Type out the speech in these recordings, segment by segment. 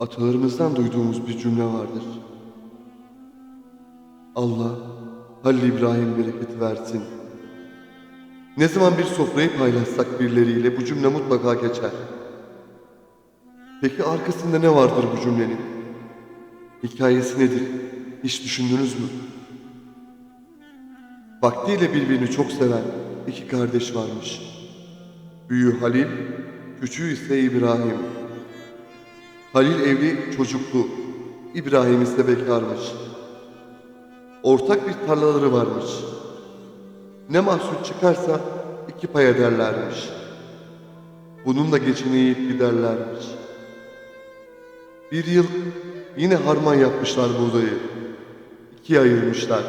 Atalarımızdan duyduğumuz bir cümle vardır. Allah Halil İbrahim bereketi versin. Ne zaman bir sofrayı paylaşsak birileriyle bu cümle mutlaka geçer. Peki arkasında ne vardır bu cümlenin? Hikayesi nedir? Hiç düşündünüz mü? Vaktiyle birbirini çok seven iki kardeş varmış. Büyüğü Halil, küçüğü ise İbrahim. Halil evli çocuklu, İbrahim ise bekarmış. Ortak bir tarlaları varmış. Ne mahsul çıkarsa iki pay ederlermiş. Bununla geçineyip giderlermiş. Bir yıl yine harman yapmışlar buğdayı. İkiye ayırmışlar.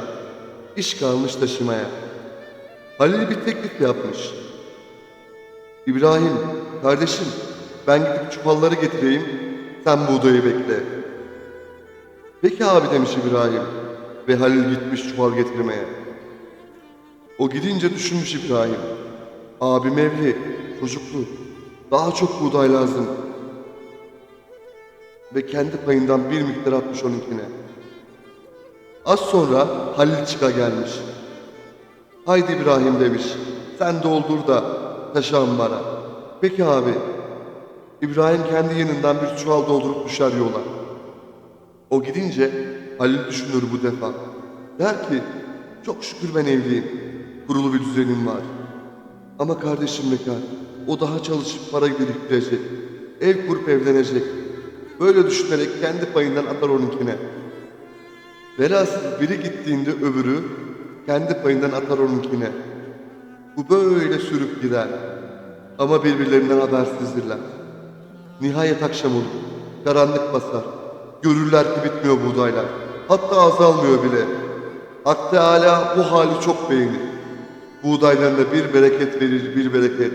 İş kalmış taşımaya. Halil bir teklif yapmış. İbrahim, kardeşim ben gidip çuvalları getireyim, sen buğdayı bekle. Peki abi demiş İbrahim ve Halil gitmiş çuval getirmeye. O gidince düşünmüş İbrahim. Abim evli, çocuklu, daha çok buğday lazım. Ve kendi payından bir miktar atmış onunkine. Az sonra Halil çıka gelmiş. Haydi İbrahim demiş. Sen doldur da taşı ambara. Peki abi. İbrahim kendi yanından bir çuval doldurup düşer yola. O gidince Halil düşünür bu defa. Der ki çok şükür ben evliyim. Kurulu bir düzenim var. Ama kardeşim bekar. O daha çalışıp para biriktirecek. Ev kurup evlenecek. Böyle düşünerek kendi payından atar onunkine. Velhasıl biri gittiğinde öbürü kendi payından atar onunkine. Bu böyle sürüp gider. Ama birbirlerinden habersizdirler. Nihayet akşam olur. Karanlık basar. Görürler ki bitmiyor buğdaylar. Hatta azalmıyor bile. Hak Teala bu hali çok beğenir. Buğdaylarına bir bereket verir, bir bereket.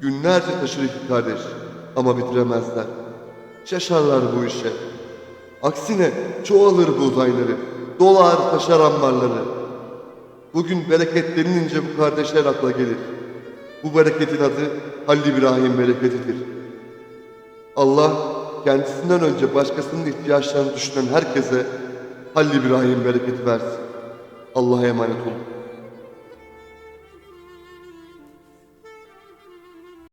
Günlerce taşır iki kardeş ama bitiremezler. Şaşarlar bu işe. Aksine çoğalır buğdayları, dolar taşar ambarları. Bugün bereket denilince bu kardeşler akla gelir. Bu bereketin adı Halil İbrahim bereketidir. Allah kendisinden önce başkasının ihtiyaçlarını düşünen herkese Halil İbrahim bereketi versin. Allah'a emanet olun.